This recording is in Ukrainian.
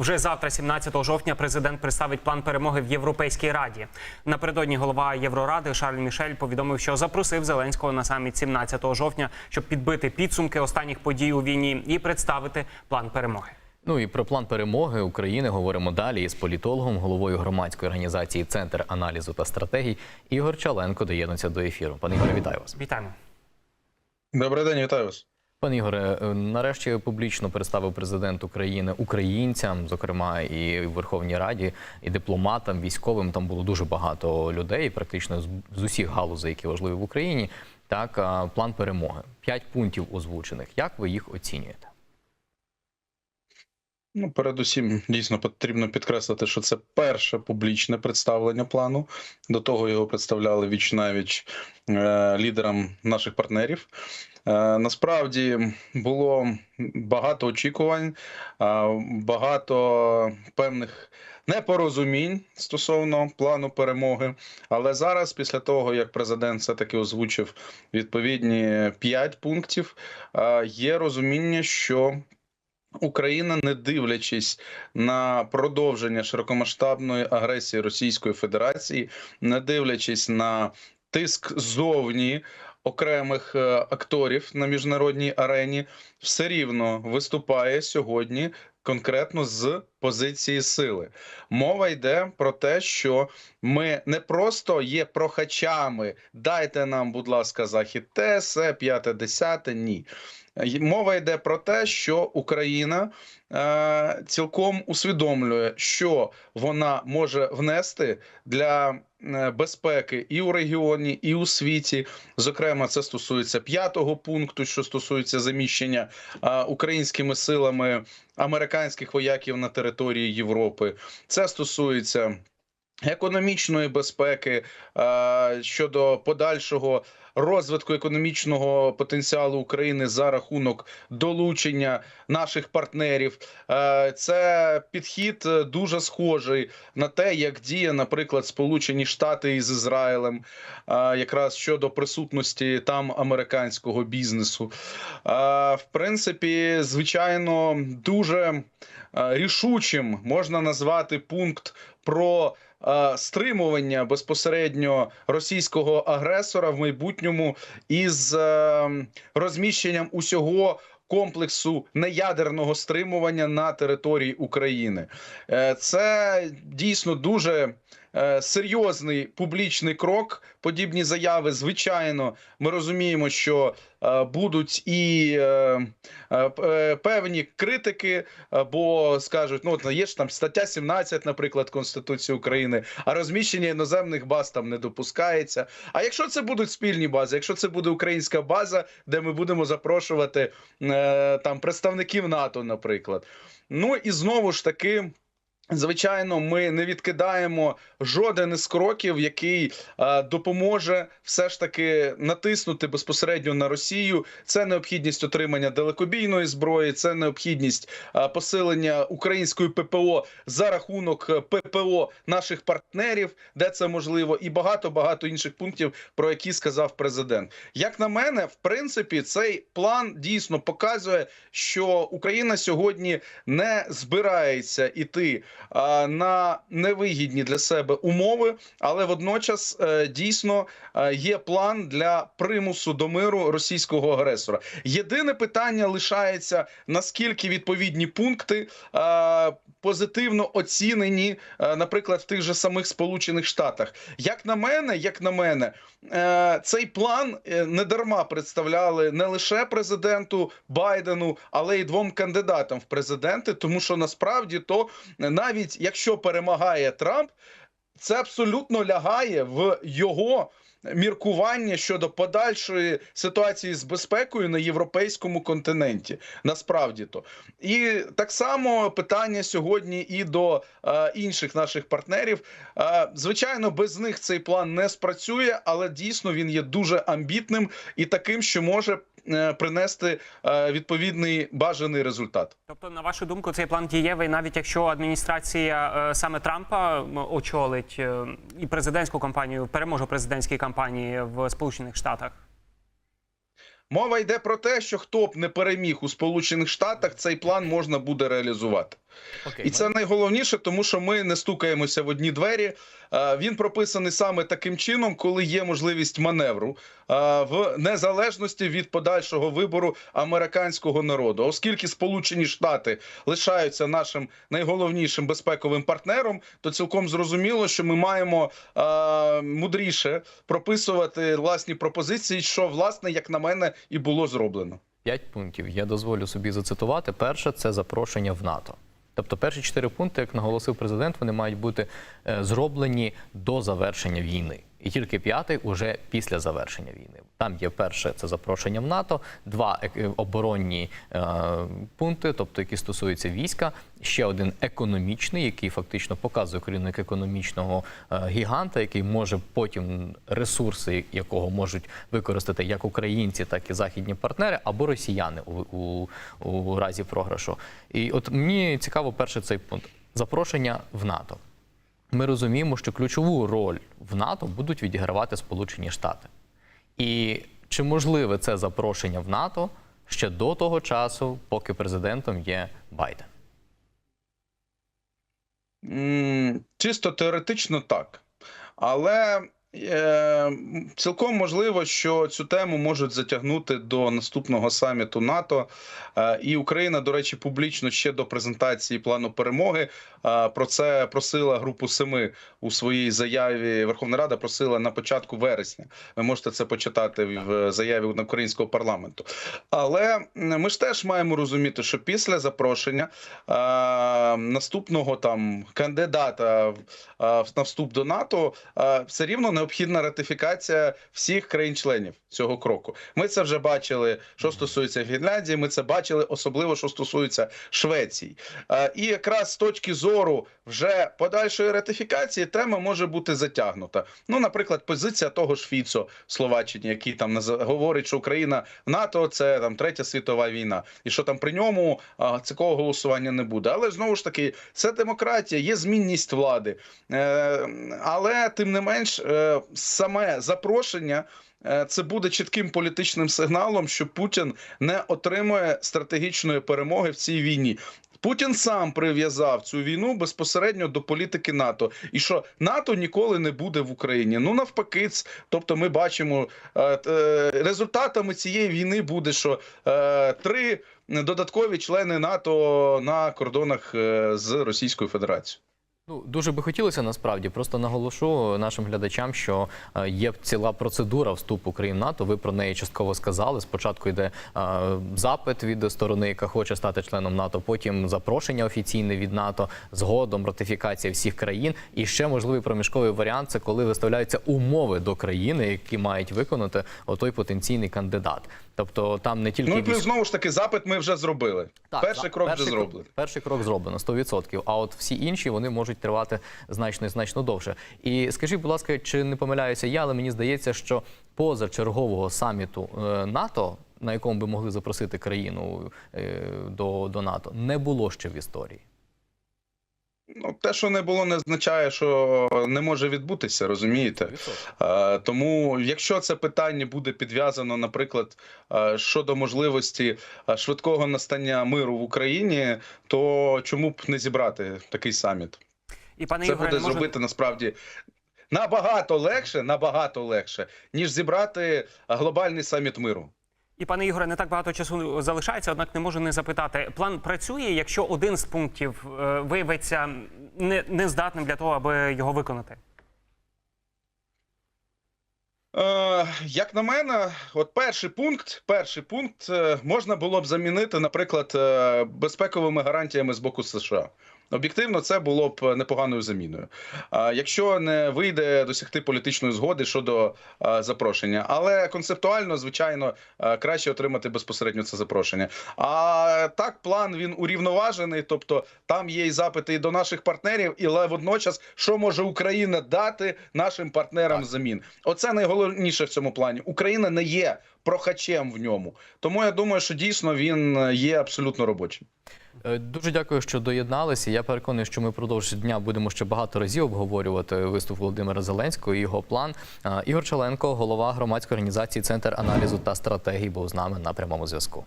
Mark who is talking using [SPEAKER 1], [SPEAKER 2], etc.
[SPEAKER 1] Вже завтра, 17 жовтня, президент представить план перемоги в Європейській раді. Напередодні голова Євроради Шарль Мішель повідомив, що запросив Зеленського на саміт 17 жовтня, щоб підбити підсумки останніх подій у війні і представити план перемоги.
[SPEAKER 2] Ну і про план перемоги України говоримо далі із політологом, головою громадської організації Центр аналізу та стратегій Ігор Чаленко доєднується до ефіру. Пане Ігоре, вітаю вас.
[SPEAKER 1] Вітаємо.
[SPEAKER 3] Добрий день, вітаю вас.
[SPEAKER 2] Пане Ігоре, е, нарешті публічно представив президент України українцям, зокрема і в Верховній Раді, і дипломатам, військовим. Там було дуже багато людей, практично з- усіх галузей, які важливі в Україні. Так, план перемоги. П'ять пунктів озвучених. Як ви їх оцінюєте?
[SPEAKER 3] Ну, передусім, дійсно потрібно підкреслити, що це перше публічне представлення плану. До того його представляли віч навіч е, лідерам наших партнерів. Е, насправді було багато очікувань, е, багато певних непорозумінь стосовно плану перемоги. Але зараз, після того як президент все таки озвучив відповідні п'ять пунктів, е, є розуміння, що Україна, не дивлячись на продовження широкомасштабної агресії Російської Федерації, не дивлячись на тиск ззовні окремих е, акторів на міжнародній арені, все рівно виступає сьогодні конкретно з позиції сили. Мова йде про те, що ми не просто є прохачами, дайте нам, будь ласка, захід те, се, п'яте, десяте. Ні. Й- Мова йде про те, що Україна е, цілком усвідомлює, що вона може внести для е, безпеки і у регіоні, і у світі. Зокрема, це стосується п'ятого пункту, що стосується заміщення е, українськими силами американських вояків на території Європи. Це стосується. Економічної безпеки е, щодо подальшого розвитку економічного потенціалу України за рахунок долучення наших партнерів. Е, Це підхід е, дуже схожий на те, як діє, наприклад, Сполучені Штати із Ізраїлем, е, якраз щодо присутності там американського бізнесу. В принципі, звичайно, дуже рішучим можна назвати пункт про стримування безпосередньо російського агресора в майбутньому із е, розміщенням усього. Комплексу неядерного стримування на території України Е, це дійсно дуже е, серйозний публічний крок. Подібні заяви, звичайно, ми розуміємо, що будуть і е, е, е, певні критики, е, бо скажуть, ну є ж там стаття 17, наприклад, Конституції України, а розміщення іноземних баз там не допускається. А якщо це будуть спільні бази, якщо це буде українська база, де ми будемо запрошувати е, там представників НАТО, наприклад. Ну і знову ж таки. Звичайно, ми не відкидаємо жоден із кроків, який е, допоможе все ж таки натиснути безпосередньо на Росію. Це необхідність отримання далекобійної зброї, це необхідність е, посилення української ППО за рахунок е, ППО наших партнерів, де це можливо, і багато багато інших пунктів, про які сказав президент. Як на мене, в принципі, цей план дійсно показує, що Україна сьогодні не збирається іти на невигідні для себе умови, але водночас е, дійсно е, є план для примусу до миру російського агресора. Єдине питання лишається наскільки відповідні пункти е, позитивно оцінені, е, наприклад, в тих же самих Сполучених Штатах. Як на мене, як на мене, е, цей план е, не дарма представляли не лише президенту Байдену, але й двом кандидатам в президенти, тому що насправді то навіть якщо перемагає Трамп, це абсолютно лягає в його міркування щодо подальшої ситуації з безпекою на європейському континенті. Насправді то і так само питання сьогодні і до е, інших наших партнерів. Е, звичайно, без них цей план не спрацює, але дійсно він є дуже амбітним і таким, що може принести е, відповідний бажаний результат.
[SPEAKER 1] Тобто, на вашу думку, цей план дієвий, навіть якщо адміністрація е, саме Трампа очолить е, і президентську кампанію, переможе президентській кампанії в Сполучених Штатах.
[SPEAKER 3] Мова йде про те, що хто б не переміг у Сполучених Штатах, цей план можна буде реалізувати.
[SPEAKER 2] Окей,
[SPEAKER 3] І це найголовніше, тому що ми не стукаємося в одні двері. Е, Він прописаний саме таким чином, коли є можливість маневру е, в незалежності від подальшого вибору американського народу, оскільки Сполучені Штати лишаються нашим найголовнішим безпековим партнером, то цілком зрозуміло, що ми маємо е, мудріше прописувати власні пропозиції, що власне, як на мене, і було зроблено.
[SPEAKER 2] П'ять пунктів. Я дозволю собі зацитувати. Перше це запрошення в НАТО. Тобто, перші чотири пункти, як наголосив президент, вони мають бути е, зроблені до завершення війни. І тільки п'ятий уже після завершення війни. Там є перше це запрошення в НАТО, два е- оборонні е, пункти, тобто які стосуються війська. Ще один економічний, який фактично показує як економічного е, гіганта, який може потім ресурси, якого можуть використати як українці, так і західні партнери, або росіяни у, у, у разі програшу. І от мені цікаво перше цей пункт запрошення в НАТО. Ми розуміємо, що ключову роль в НАТО будуть відігравати Сполучені Штати. І чи можливе це запрошення в НАТО ще до того часу, поки президентом є Байден?
[SPEAKER 3] Чисто теоретично так. Але цілком можливо, що цю тему можуть затягнути до наступного саміту НАТО. Е, і Україна, до речі, публічно ще до презентації плану перемоги е, про це просила групу семи у своїй заяві. Верховна Рада просила на початку вересня. Ви можете це почитати в заяві українського парламенту. Але ми ж теж маємо розуміти, що після запрошення е, наступного там кандидата е, на вступ до НАТО е, все рівно необхідна ратифікація всіх країн-членів цього кроку. Ми це вже бачили, що стосується Фінляндії. Ми це бачили, особливо що стосується Швеції. Е, І якраз з точки зору вже подальшої ратифікації тема може бути затягнута. Ну, наприклад, позиція того ж Фіцо в Словаччині, який там говорить, що Україна в НАТО це там третя світова війна, і що там при ньому а, такого голосування не буде. Але знову ж таки, це демократія, є змінність влади. Е, але тим не менш, е, саме запрошення. е, Це буде чітким політичним сигналом, що Путін не отримує стратегічної перемоги в цій війні. Путін сам прив'язав цю війну безпосередньо до політики НАТО, і що НАТО ніколи не буде в Україні. Ну навпаки, тобто ми бачимо е, е, результатами цієї війни буде, що три додаткові члени НАТО на кордонах з Російською Федерацією.
[SPEAKER 2] Ну дуже би хотілося насправді. Просто наголошу нашим глядачам, що е, є ціла процедура вступу країн НАТО. Ви про неї частково сказали. Спочатку йде е, запит від сторони, яка хоче стати членом НАТО. Потім запрошення офіційне від НАТО, згодом ратифікація всіх країн. І ще можливий проміжковий варіант це коли виставляються умови до країни, які мають виконати отой потенційний кандидат. Тобто там не тільки
[SPEAKER 3] Ну плюс знову ж таки запит ми вже зробили. Перший
[SPEAKER 2] за-
[SPEAKER 3] крок
[SPEAKER 2] перший
[SPEAKER 3] вже зроблений.
[SPEAKER 2] Перший крок зроблено 100%. А от всі інші вони можуть тривати значно і значно довше. І скажіть, будь ласка, чи не помиляюся я, але мені здається, що поза чергового саміту е, НАТО, на якому би могли запросити країну е, до, до НАТО, не було ще в історії.
[SPEAKER 3] Ну, те, що не було, не означає, що не може відбутися, розумієте? Е, Тому, якщо це питання буде підв'язано, наприклад, е, щодо можливості е, швидкого настання миру в Україні, то чому б не зібрати такий саміт?
[SPEAKER 1] І пане
[SPEAKER 3] Це
[SPEAKER 1] Ігоре,
[SPEAKER 3] буде
[SPEAKER 1] може...
[SPEAKER 3] зробити насправді набагато легше, набагато легше, ніж зібрати глобальний саміт миру.
[SPEAKER 1] І пане Ігоре, не так багато часу залишається, однак не можу не запитати. План працює, якщо один з пунктів е, виявиться не, нездатним для того, аби його виконати.
[SPEAKER 3] Е, як на мене, от перший пункт, перший пункт е, можна було б замінити, наприклад, е, безпековими гарантіями з боку США. Об'єктивно, це було б непоганою заміною. Якщо не вийде досягти політичної згоди щодо е, запрошення, але концептуально, звичайно, е, краще отримати безпосередньо це запрошення. А так, план він урівноважений, тобто там є і запити і до наших партнерів, і водночас, що може Україна дати нашим партнерам взамін. Оце найголовніше в цьому плані. Україна не є прохачем в ньому. Тому я думаю, що дійсно він є абсолютно робочим.
[SPEAKER 2] Е, Дуже дякую, що доєдналися. Я переконаний, що ми продовж дня будемо ще багато разів обговорювати виступ Володимира Зеленського і його план. Е, Ігор Чаленко, голова громадської організації Центр аналізу та стратегії, був з нами на прямому зв'язку.